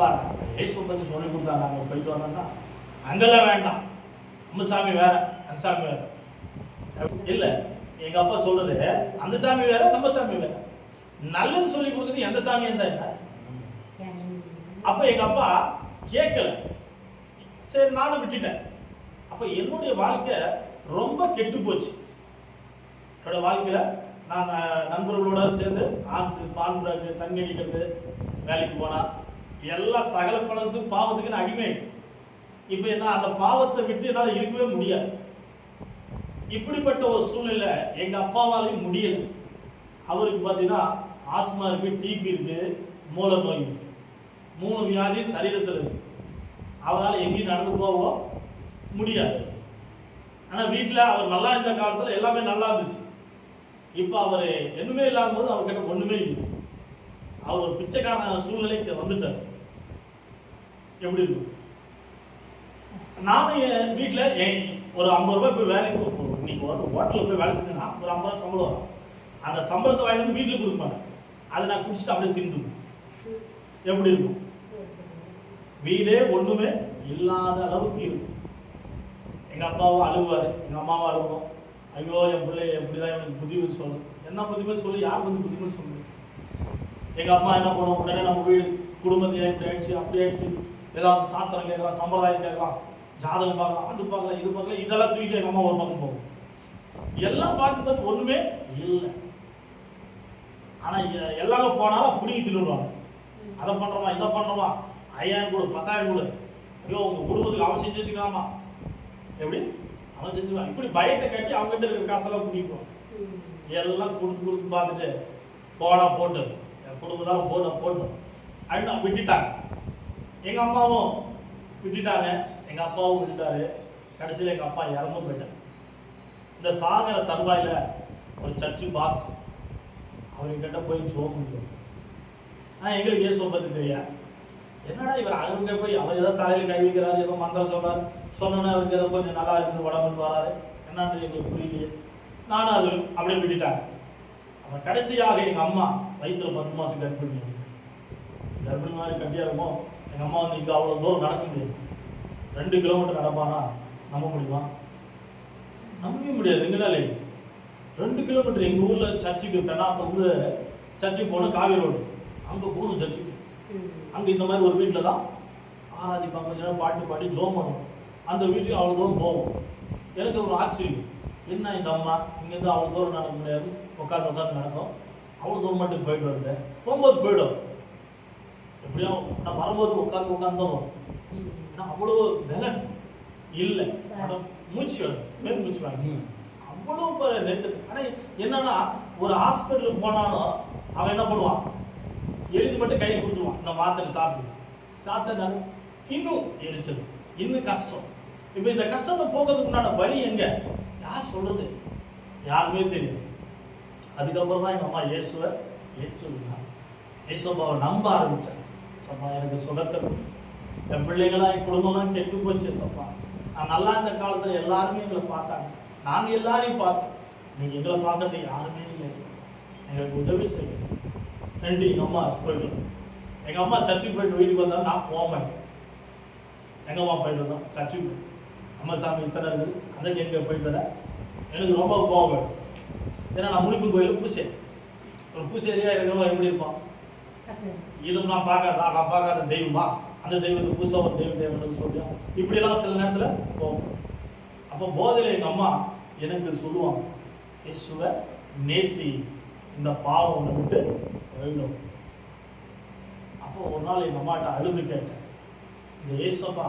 அப்பா ஏசு பற்றி சொல்லி கொடுத்தாங்க. அங்கே போயிட்டு வரணும்னா அங்கெல்லாம் வேண்டாம். நம்ம சாமி வேற அந்த சாமி வேற. இல்லை எங்கள் அப்பா சொல்றது அந்த சாமி வேற நம்ம சாமி வேற. நல்லது சொல்லி கொடுக்குறது எந்த சாமி இருந்தால் என்ன? அப்போ எங்கள் அப்பா கேட்கல. சரி நானும் விட்டுட்டேன். அப்போ என்னுடைய வாழ்க்கை ரொம்ப கெட்டு போச்சு. என்னோட வாழ்க்கையில் நான் நண்பர்களோட சேர்ந்து ஆன்ஸ் பால் தண்ணி அடிக்கிறது வேலைக்கு போனால் எல்லாம் சகல பணத்துக்கும் பாவத்துக்கு நான் அடிமை. இப்போ என்ன அந்த பாவத்தை விட்டு என்னால் இருக்கவே முடியாது. இப்படிப்பட்ட ஒரு சூழ்நிலை எங்கள் அப்பாவாலையும் முடியல. அவருக்கு பார்த்தீங்கன்னா ஆஸ்மா இருக்குது டிபி இருக்குது மூல நோய் இருக்கு. மூணு வியாதி சரீரத்தில் இருக்குது அவரால் எங்கேயும் நடந்து போவோம் முடியாது. ஆனால் வீட்டில் அவர் நல்லா இருந்த காலத்தில் எல்லாமே நல்லா இருந்துச்சு. இப்போ அவர் எதுவுமே இல்லாத போது அவர்கிட்ட ஒன்றுமே இல்லை. அவர் பிச்சைக்கான சூழ்நிலைக்கு வந்துட்டார். எப்படி இருக்கும்? நானும் என் வீட்டில் என் ஒரு ஐம்பது ரூபாய் போய் வேலைக்கு போய் இன்னைக்கு ஒரு ஹோட்டலில் போய் வேலை செஞ்சேன்னா ஒரு ஐம்பது ரூபா சம்பளம் வரும். அந்த சம்பளத்தை வாங்கி வந்து வீட்டில் கொடுப்பாங்க. அதை நான் குடிச்சிட்டு அப்படியே தின்னு எப்படி இருக்கும்? வீடே ஒன்றுமே இல்லாத அளவுக்கு இருக்கும். எங்கள் அப்பாவும் அழுகுவார் எங்கள் அம்மாவும் அழுவோம் ஐயோ என் பிள்ளை எப்படிதான் எனக்கு புத்திமதி சொல்லணும் என்ன புத்திமதி சொல்லி? யார் வந்து புத்திமதி சொல்லணும் எங்கள் அம்மா என்ன பண்ணுவோம் உடனே நம்ம வீடு குடும்பத்தை இப்படி ஆயிடுச்சு அப்படி ஆயிடுச்சு. ஏதாவது சாத்திரம் கேட்கலாம் சம்பிரதாயம் கேட்கலாம் ஜாதகம் பார்க்கலாம் அது பார்க்கலாம் இது பார்க்கலாம் இதெல்லாம் தூக்கி எங்கள் அம்மா ஒரு பக்கம் போகும். எல்லாம் பார்த்து பார்த்து இல்லை. ஆனால் எல்லாமே போனாலும் பிடிங்கி தின்னுடுவாங்க. அதை பண்ணுறோமா இதை பண்ணுறோமா ஐயாயிரம் கொடு பத்தாயிரம் கொடு. ஐயோ உங்கள் குடும்பத்துக்கு அவன் செஞ்சு வச்சுக்கலாமா? எப்படி? அவன் செஞ்சுக்கலாம் இப்படி பயத்தை கட்டி அவங்ககிட்ட இருக்கிற காசெல்லாம் பிடிக்கும் எல்லாம் கொடுத்து கொடுத்து பார்த்துட்டு போடா போட்டு. என் குடும்பத்தாலும் போட போட்டோம் அப்படின்னு விட்டுட்டாங்க. எங்கள் அம்மாவும் விட்டுட்டாங்க. எங்கள் அப்பாவும் விட்டுட்டாரு. கடைசியில் எங்கள் அப்பா இறந்தும் போயிட்டாங்க இந்த சாகர தருவாயில் ஒரு சர்ச்சு பாஸ் அவங்கக்கிட்ட போய் ஜோம் ஆனால் எங்களுக்கு ஏசோ பற்றி தெரியாது என்னடா இவர் அவங்க போய் அவர் ஏதோ தலையில் கை வைக்கிறாரு ஏதோ மந்திரம் சொல்கிறார் சொன்னோன்னே அவருக்கு ஏதோ கொஞ்சம் நல்லா இருக்குது உடம்புன்னு வராரு. என்னன்னு எங்களுக்கு புரியலையே. நானும் அது அப்படியே விட்டுட்டாங்க அவன் கடைசியாக எங்கள் அம்மா வயிற்றுல பத்து மாதம் கர்ப்பிணி. கர்ப்பிணி மாதிரி கட்டியாக இருக்கும். எங்கள் அம்மா வந்து இங்கே அவ்வளோ தூரம் நடக்க முடியாது. ரெண்டு கிலோமீட்டர் நடப்பானா? நம்ப முடியுமா? நம்பவே முடியாது. எங்கடா லேடி ரெண்டு கிலோமீட்டர் எங்கள் ஊரில் சர்ச்சுக்கு பெண்ணாத்த வந்து சர்ச்சுக்கு போகணும் காவேரி ரோடு. அங்கே போகணும் சர்ச்சுக்கு. அங்கே இந்த மாதிரி ஒரு வீட்டில் தான் ஆராதிப்பாங்க. பாட்டு பாடி ஜோம் பண்ணுவோம். அந்த வீட்டுக்கு அவ்வளோ தூரம் போவோம். எனக்கு ஒரு ஆச்சரியம் என்ன இந்த அம்மா? இங்கேருந்து அவ்வளோ தூரம் நடக்க முடியாது. உட்காந்து உட்காந்து நடக்கும் அவ்வளோ தூரம் மட்டும் போயிட்டு வருது போகும்போது போயிடும். எப்படியும் நான் வரும்போது உட்காந்து உட்காந்து தான் வரும் ஏன்னா அவ்வளோ பலன் இல்லை மூச்சு மேல் மூச்சு வேணும். அவ்வளோ நெட்டு ஆனால் என்னன்னா ஒரு ஹாஸ்பிட்டலுக்கு போனாலும் அவன் என்ன பண்ணுவான்? எழுதி மட்டும் கையில் கொடுத்துருவான். இந்த மாத்திரை சாப்பிடு. சாப்பிட்டதால இன்னும் எரிச்சல். இன்னும் கஷ்டம். இப்போ இந்த கஷ்டத்தை போகிறதுக்கு உண்டான வழி எங்க? யார் சொல்றது? யாருமே தெரியும் அதுக்கப்புறம் தான் எங்கள் அம்மா இயேசுவை ஏற்றுவிட்டாங்க இயேசுபாவை நம்ப ஆரம்பித்தேன் சப்பா எனக்கு சுகத்தை கொடு. என் பிள்ளைங்களாம் என் குடும்பம்லாம் கெட்டு போச்சு சப்பா. நான் நல்லா இருந்த காலத்தில் எல்லாருமே எங்களை பார்த்தாங்க. நாங்கள் எல்லாரையும் பார்த்தோம். நீங்கள் எங்களை பார்க்கறது யாருமே இல்லை சார். எங்களுக்கு உதவி செய்யுங்க ரெண்டு எங்கள் அம்மா போயிட்டோம் எங்கள் அம்மா சர்ச்சுக்கு போயிட்டு வீட்டுக்கு வந்தாலும் நான் போக மாட்டேன். எங்கள் அம்மா போயிட்டு வந்தோம் சர்ச்சுக்கு அம்மா சாமி இத்தனை இருக்குது. அந்த கேட்க போயிட்டு வரேன். எனக்கு ரொம்ப கோவம் ஏன்னா நான் முடிப்பு கோயிலில் பூசை ஒரு பூசேரியா இருக்கிறவங்க எப்படி இருப்பான்? இது நான் பார்க்காதா? நான் பார்க்காத தெய்வமா? அந்த தெய்வத்தை புதுசாக ஒரு தெய்வம் தெய்வம்னு சொல்லியா? இப்படியெல்லாம் சில நேரத்தில் போகும். அப்போ போதையில் எங்கள் அம்மா எனக்கு சொல்லுவாங்க இயேசுவை நேசி இந்த பாவம் ஒன்று விட்டு எழுதும் அப்போ ஒரு நாள் எங்கள் அம்மாட்ட அழுது கேட்டேன் இந்த ஏசப்பா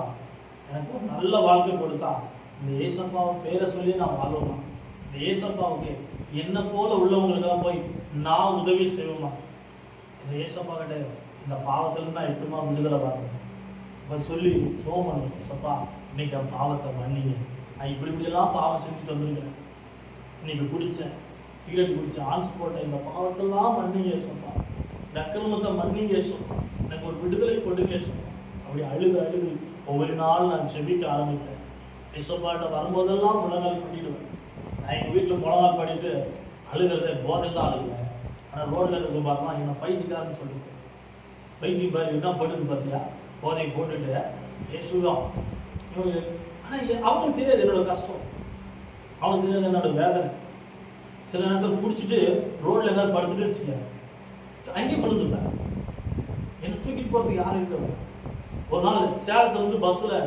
எனக்கு ஒரு நல்ல வாழ்க்கை கொடுத்தா இந்த ஏசப்பாவை பேரை சொல்லி நான் வாழணும் இந்த ஏசப்பாவுக்கு என்ன போல உள்ளவங்களுக்கெல்லாம் போய் நான் உதவி செய்வேமா? இந்த ஏசப்பா கிட்ட இந்த பாவத்திலிருந்து நான் எட்டுமா விடுதலை பார்க்கணும் அப்போ சொல்லி சோமன் ஏசப்பா இன்னைக்கு என் பாவத்தை மன்னிங்க. நான் இப்படி இப்படியெல்லாம் பாவம் செஞ்சுட்டு வந்திருக்கிறேன். இன்னைக்கு குடித்தேன் சிகரெட் குடித்தேன் ஆன்ஸ் போட்டேன் இந்த பாவத்தெல்லாம் மன்னிங்க ஏசப்பா. இந்த அக்கிரமத்தை மன்னிங்க ஏசப்பா. எனக்கு ஒரு விடுதலை கொடுங்க ஏசப்பா. அப்படி அழுது அழுது ஒவ்வொரு நாள் நான் செபிக்க ஆரம்பித்தேன். ஏசப்பாட்ட வரும்போதெல்லாம் முழங்கால் பண்ணிடுவேன் நான் எங்கள் வீட்டில் முழங்கால் பண்ணிட்டு அழுகிறத போதையில் தான் அழுகுவேன் ஆனால் ரோட்டில் இருக்கிற பார்க்கலாம் என்னை பைத்தியக்காரன்னு சொல்லிட்டு. பைத்தியம் பாரு என்ன பண்ணுது பார்த்தியா போதை போட்டுட்டு ஏசுதான் இவங்க ஆனால் அவனுக்கு தெரியாது என்னோட கஷ்டம். அவனுக்கு தெரியாது என்னோட வேதனை. சில நேரத்தில் குடிச்சிட்டு ரோடில் எதாவது படுத்துட்டு வச்சுக்க அங்கேயும் பண்ணுதுல்ல என்னை தூக்கிட்டு போகிறதுக்கு யாரும் இல்லை ஒரு நாள் சேலத்தில் வந்து பஸ்ஸில்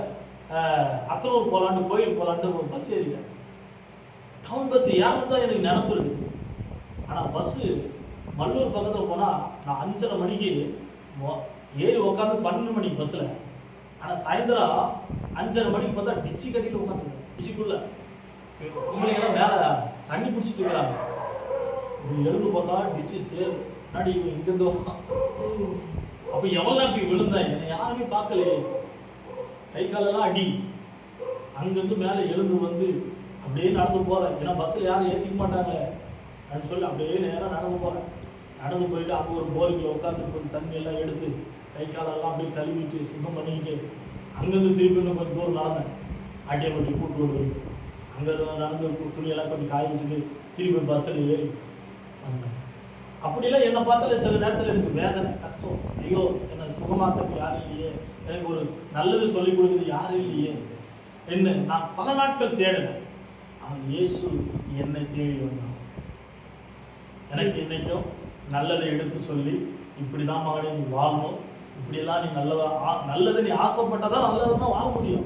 அத்தனூர் போகலான்னு கோயில் போகலான்ட்டு ஒரு பஸ் ஏறிட்டேன். டவுன் பஸ் ஏன்னு தான் எனக்கு நினப்பு இருக்குது ஆனால் பஸ்ஸு மல்லூர் பக்கத்தில் போனால் நான் அஞ்சரை மணிக்கு ஏறி உட்காந்து பன்னெண்டு மணிக்கு பஸ்ஸில் ஆனால் சாயந்தரம் அஞ்சரை மணிக்கு பார்த்தா டிச்சி கட்டியில் உட்காந்துருக்கேன் டிச்சிக்குள்ளே பொம்பளைங்கெல்லாம் மேலே தண்ணி பிடிச்சிட்டு இருக்கிறாங்க. இப்படி எழுந்து பார்த்தா டிச்சி சேரு. முன்னாடி இவன் இங்கேருந்து அப்போ எவ்வளோ நேரத்துக்கு விழுந்தேன் என்னை யாருமே பார்க்கலையே. கை காலெல்லாம் அடி. அங்கேருந்து மேலே எழுந்து வந்து அப்படியே நடந்து போகிறேன் ஏன்னா பஸ்ஸில் யாரும் ஏற்றிக்க மாட்டாங்க அப்படின்னு சொல்லி அப்படியே நேராக நடந்து போகிறேன் நடந்து போயிட்டு அங்கே ஒரு போரிங்கில் உட்காந்து கொஞ்சம் தண்ணி எல்லாம் எடுத்து கை காலெல்லாம் அப்படியே கழுவிட்டு சுத்தம் பண்ணிக்கிட்டு அங்கேருந்து திருப்பி இன்னும் கொஞ்சம் தூரம் நடந்தேன். ஆட்டியப்பட்டி கூட்டு போய் அங்கேருந்து நடந்து துணியெல்லாம் கொஞ்சம் காய வச்சுட்டு திருப்பி பஸ்ஸில் ஏறி வந்தேன். அப்படிலாம் என்னை பார்த்தாலே சில நேரத்தில் எனக்கு வேதனை கஷ்டம். ஐயோ என்னை சுகமாக்கிறது யாரும் இல்லையே. எனக்கு ஒரு நல்லது சொல்லிக் கொடுக்குறது யாரும் இல்லையே. என்ன நான் பல நாட்கள் தேடினேன் அவன் இயேசு என்னை தேடி வந்தான். எனக்கு என்னைக்கும் நல்லதை எடுத்து சொல்லி இப்படி தான் மகனே நீ வாழணும். இப்படியெல்லாம் நீ நல்லதா ஆ- நல்லது நீ ஆசைப்பட்டதான் நல்லதுன்னா வாழ முடியும்.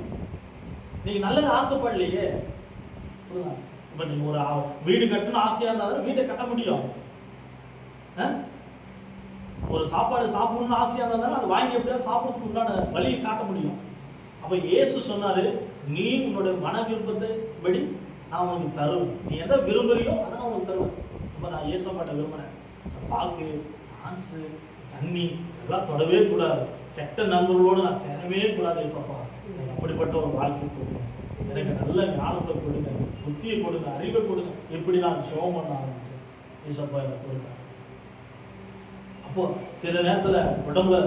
நீங்கள் நல்லது ஆசைப்படலையே. இப்போ நீங்கள் ஒரு வீடு கட்டணும் ஆசையாக இருந்தால் தான் வீட்டை கட்ட முடியும். ஆ? ஒரு சாப்பாடு சாப்பிடணும்னு ஆசையாக இருந்தாலும் தானே அது வாங்கி எப்படியா சாப்பிட்றதுக்கு உண்டான வழியை காட்ட முடியும். அப்போ இயேசு சொன்னார் நீ உன்னோட மன விருப்பத்தை படி நான் உனக்கு தருவேன். நீ எதை விரும்புறியோ அதை நான் உனக்கு தருவேன். அப்ப நான் இயேசப்பாட்ட விரும்புகிறேன் பாக்கு ஆன்ஸு தண்ணி எல்லாம் தொடவே கூடாது. கெட்ட நண்பர்களோடு நான் சேரவே கூடாது ஏசப்பா. எனக்கு அப்படிப்பட்ட ஒரு வாழ்க்கை கொடுங்க. எனக்கு நல்ல ஞானத்தை கொடுங்க. புத்தியை கொடுங்க. அறிவை கொடுங்க. எப்படி நான் சோகம் பண்ண ஆரம்பிச்சேன். ஏசப்பா எனக்கு கொடுங்க. அப்போ சில நேரத்தில் உடம்புல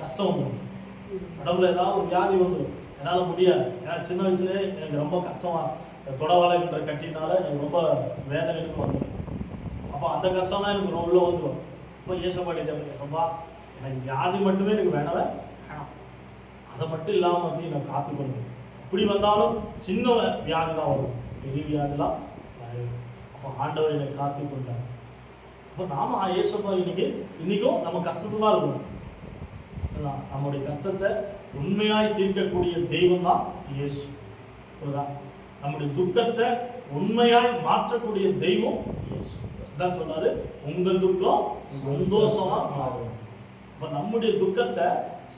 கஷ்டம் வந்துடும். உடம்புல ஏதாவது ஒரு வியாதி வந்துடும். என்னால் முடியாது. ஏன்னா சின்ன வயசுலேயே எனக்கு ரொம்ப கஷ்டமாக தொடவாளை கட்டினால எனக்கு ரொம்ப வேதனைக்கு வந்துடும். அந்த கஷ்டம் தான் எனக்கு உள்ள வந்துடும் இப்போ ஏசப்பாட்டிட்ட ஏசப்பா எனக்கு வியாதி மட்டுமே எனக்கு வேணவே வேணாம். அதை மட்டும் இல்லாமல் வந்து என்னை காத்துக்கொள்ளுங்க. இப்படி வந்தாலும் சின்ன வியாதி தான் வரும். பெரிய வியாதிலாம். அப்போ ஆண்டவர் என்னை காத்துக்கொண்டார். அப்போ நாம ஏசப்பா இன்னைக்கு இன்னைக்கும் நம்ம கஷ்டத்துல தான் இருக்கணும் நம்முடைய கஷ்டத்தை உண்மையாய் தீர்க்கக்கூடிய தெய்வம் தான் இயேசு. புரியுதா? நம்முடைய துக்கத்தை உண்மையாய் மாற்றக்கூடிய தெய்வம் இயேசு. தான் சொன்னாரு உங்கள் துக்கம் சந்தோஷமா மாறும். இப்ப நம்முடைய துக்கத்தை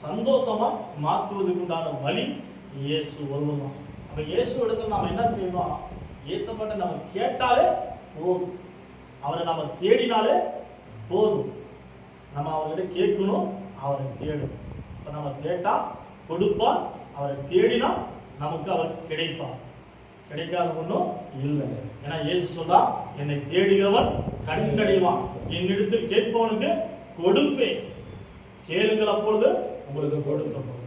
சந்தோஷமா மாற்றுவதற்கு உண்டான வழி இயேசு ஒருவன் அப்ப இயேசு இடத்துல நாம என்ன செய்யணும்? இயேசப்பட்ட நம்ம கேட்டாலே போதும். அவரை நம்ம தேடினாலே போதும். நம்ம அவர்கிட்ட கேட்கணும் அவரை தேடும் இப்போ நம்ம கேட்டா கொடுப்பா அவரை தேடினா நமக்கு அவர் கிடைப்பார். கிடைக்காத ஒன்றும் இல்லை. ஏன்னா இயேசு சொல்றா என்னை தேடுகிறவன் கண்டடைவான். என்னிடத்தில் கேட்பவனுக்கு கொடுப்பேன். கேளுங்கள் அப்பொழுது உங்களுக்கு கொடுக்கப்படும்.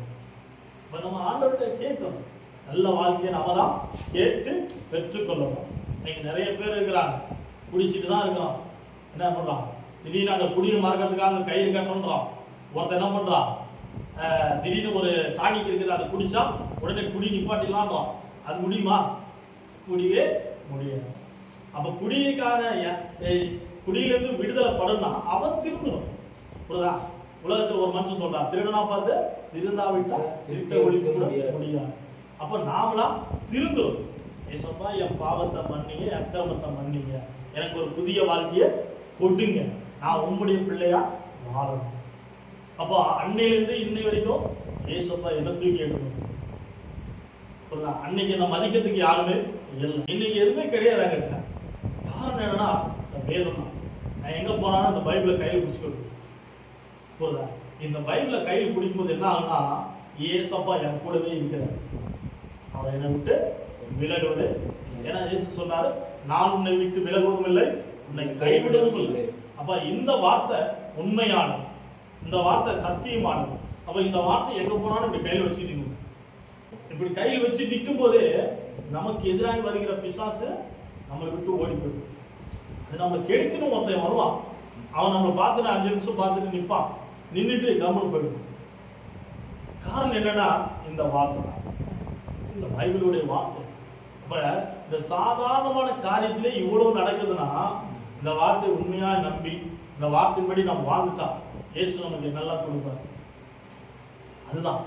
இப்போ நம்ம ஆண்டவர்கிட்ட கேட்கணும். நல்ல வாழ்க்கையை நாம தான் கேட்டு பெற்றுக்கொள்ளணும். இன்னைக்கு நிறைய பேர் இருக்கிறாங்க. குடிச்சிட்டு தான் இருக்கிறான். என்ன பண்ணுறான் திடீர்னு அந்த குடியை மறக்கிறதுக்காக கயிறு கட்டணுன்றான் ஒருத்தன் என்ன பண்ணுறான் திடீர்னு ஒரு டானிக் இருக்குது அதை குடித்தா உடனே குடி நிப்பாட்டிடலான்றான். அது முடியுமா? முடியவே முடியாது அப்ப குடிக்கான குடியிலிருந்து விடுதலை படணும்னா அவன் திருந்தணும் புரியுதா? உலகத்துல ஒரு மனுஷன் சொல்றான் திருடனா பார்த்து திருந்தாவிட்டா இருக்க ஒழிக்க கூட முடியாது. அப்ப நாமளா திருந்தணும். ஏசப்பா என் பாவத்தை மன்னிங்க அக்கிரமத்தை மன்னிங்க. எனக்கு ஒரு புதிய வாழ்க்கையை கொடுங்க. நான் உம்முடைய பிள்ளையா வாழணும் அப்போ அன்னையிலேருந்து இன்னை வரைக்கும் ஏசப்பா என்ன தூக்கி எடுக்கணும் புரியுதா? அன்னைக்கு என்ன மதிக்கிறதுக்கு யாருமே இன்னைக்கு எதுவுமே கிடையாது அங்கிட்ட. காரணம் என்னன்னா இந்த வேதம் தான். நான் எங்க போனாலும் அந்த பைபிளை கையில் பிடிச்சிக்கணும் போதா இந்த பைபிளை கையில் பிடிக்கும்போது என்ன ஆகுனா ஏசப்பா என் கூடவே இருக்கிறார். அவர் என்னை விட்டு விலகுவது ஏன்னா இயேசு சொன்னார் நான் உன்னை விட்டு விலகவும் இல்லை உன்னை கைவிடவும் இல்லை. அப்ப இந்த வார்த்தை உண்மையானது. இந்த வார்த்தை சத்தியமானது. அப்ப இந்த வார்த்தை எங்க போனாலும் இப்படி கையில் வச்சு இப்படி கையில் வச்சு நிற்கும் போதே நமக்கு எதிராக வருகிற பிசாசு நம்மளை விட்டு ஓடி போயிடும். அது நம்ம கெடுக்கணும் ஒருத்தன் வருவான். அவன் நம்மளை பார்த்துட்டு அஞ்சு நிமிஷம் பார்த்துட்டு நிற்பான். நின்றுட்டு கவனம் போயிடும். காரணம் என்னன்னா இந்த வார்த்தை தான். இந்த பைபிளுடைய வார்த்தை. இப்போ இந்த சாதாரணமான காரியத்திலே இவ்வளவு நடக்குதுன்னா இந்த வார்த்தை உண்மையாக நம்பி இந்த வார்த்தையின்படி நம்ம வாழ்ந்துட்டா இயேசு நமக்கு நல்லா கொடுப்பார். அதுதான்.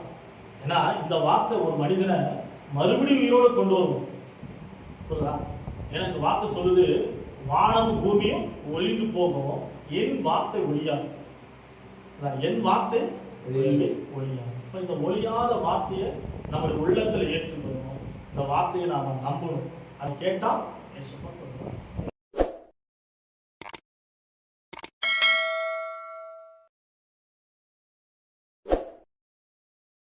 ஏன்னா இந்த வார்த்தை ஒரு மனிதனை மறுபடியும் உயிரோடு கொண்டு வரும். புரியுதா? ஏன்னா இந்த வார்த்தை சொல்லுது வானமும் பூமியும் ஒளிந்து போகும். என் வார்த்தை ஒழியாது அதான் என் வார்த்தை ஒளியவே ஒழியாது இப்போ இந்த ஒழியாத வார்த்தையை நம்முடைய உள்ளத்தில் ஏற்றுக்கணும். இந்த வார்த்தையை நாம் நம்பணும். அது கேட்டால் ஏசப்பா கொடுப்பார்